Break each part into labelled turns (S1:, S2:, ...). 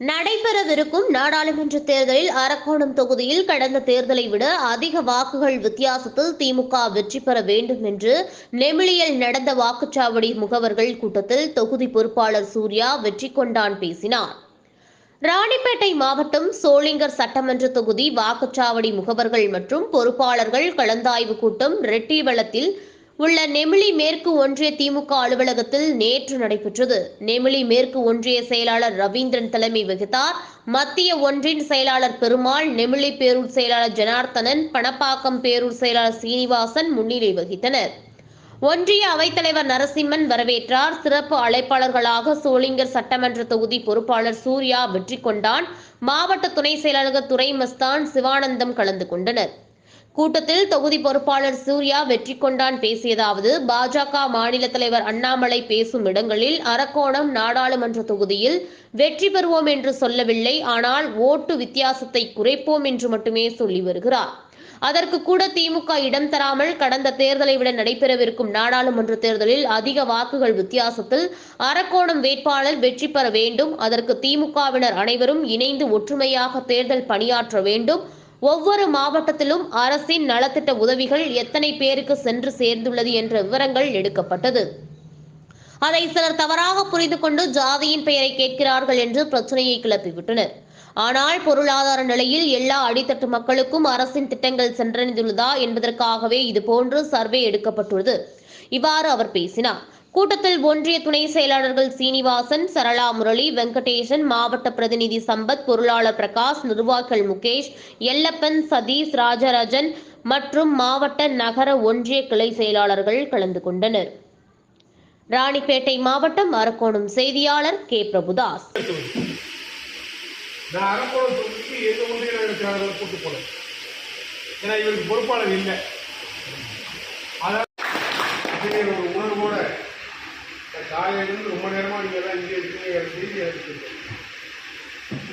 S1: நடைபெறவிருக்கும் நாடாளுமன்ற தேர்தலில் அரக்கோணம் தொகுதியில் கடந்த தேர்தலை விட அதிக வாக்குகள் வித்தியாசத்தில் திமுக வெற்றி பெற வேண்டும் என்று நெமிலியில் நடந்த வாக்குச்சாவடி முகவர்கள் கூட்டத்தில் தொகுதி பொறுப்பாளர் சூர்யா வெற்றி கொண்டான் பேசினார். ராணிப்பேட்டை மாவட்டம் சோளிங்கர் சட்டமன்ற தொகுதி வாக்குச்சாவடி முகவர்கள் மற்றும் பொறுப்பாளர்கள் கலந்தாய்வு கூட்டம் ரெட்டிவளத்தில் உள்ள நெமிலி மேற்கு ஒன்றிய திமுக அலுவலகத்தில் நேற்று நடைபெற்றது. நெமிலி மேற்கு ஒன்றிய செயலாளர் ரவீந்திரன் தலைமை வகித்தார். மத்திய ஒன்றின் செயலாளர் பெருமாள் நெமிலி பேரூர் செயலாளர் ஜனார்த்தனன் பணப்பாக்கம் பேரூர் செயலாளர் சீனிவாசன் முன்னிலை வகித்தனர். ஒன்றிய அவைத்தலைவர் நரசிம்மன் வரவேற்றார். சிறப்பு அழைப்பாளர்களாக சோளிங்கர் சட்டமன்ற தொகுதி பொறுப்பாளர் சூர்யா வெற்றி கொண்டான். மாவட்ட துணை செயலாளர் துரை மஸ்தான் சிவானந்தம் கலந்து கொண்டனர். கூட்டத்தில் தொகுதி பொறுப்பாளர் சூர்யா வெற்றி கொண்டான் பேசியதாவது பாஜக மாநில தலைவர் அண்ணாமலை பேசும் இடங்களில் அரக்கோணம் நாடாளுமன்ற தொகுதியில் வெற்றி பெறுவோம் என்று சொல்லவில்லை ஆனால் ஓட்டு வித்தியாசத்தை குறைப்போம் என்று மட்டுமே சொல்லி வருகிறார். அதற்கு கூட திமுக இடம் தராமல் கடந்த தேர்தலை விட நடைபெறவிருக்கும் நாடாளுமன்ற தேர்தலில் அதிக வாக்குகள் வித்தியாசத்தில் அரக்கோணம் வேட்பாளர் வெற்றி பெற வேண்டும் அதற்கு திமுகவினர் அனைவரும் இணைந்து ஒற்றுமையாக தேர்தல் பணியாற்ற வேண்டும் ஒவ்வொரு மாவட்டத்திலும் அரசின் நலத்திட்ட உதவிகள் எத்தனை பேருக்கு சென்று சேர்ந்துள்ளது என்ற விவரங்கள் எடுக்கப்பட்டது. அதை சிலர் தவறாக புரிந்து கொண்டு ஜாதியின் பெயரை கேட்கிறார்கள் என்று பிரச்சனையை கிளப்பிவிட்டனர். ஆனால் பொருளாதார நிலையில் எல்லா அடித்தட்டு மக்களுக்கும் அரசின் திட்டங்கள் சென்றடைந்துள்ளதா என்பதற்காகவே இதுபோன்று சர்வே எடுக்கப்பட்டுள்ளது. இவ்வாறு அவர் பேசினார். கூட்டத்தில் ஒன்றிய துணை செயலாளர்கள் சீனிவாசன் சரளா முரளி வெங்கடேசன் மாவட்ட பிரதிநிதி சம்பத் பொருளாளர் பிரகாஷ் நிர்வாகிகள் முகேஷ் எல்லப்பன் சதீஷ் ராஜராஜன் மற்றும் மாவட்ட நகர ஒன்றிய கிளை செயலாளர்கள் கலந்து கொண்டனர். ராணிப்பேட்டை மாவட்டம் அரக்கோணம் செய்தியாளர் கே. பிரபுதாஸ்.
S2: ஏன்னா இவருக்கு பொறுப்பாளர் இல்லை. காலையிலிருந்து ரொம்ப நேரமாக நீங்கள் எல்லாம் இங்கே இருக்கீங்க எனக்கு செய்தி எனக்கு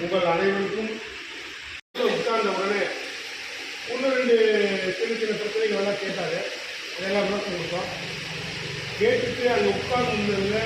S2: உங்கள் அனைவருக்கும் உட்கார்ந்த உடனே ஒன்று ரெண்டு சின்ன சின்ன பிரச்சனைகள் எல்லாம் கேட்டாங்க அதெல்லாம் விளக்கம் கொடுத்தோம். கேட்டுட்டு அங்கே உட்கார்ந்து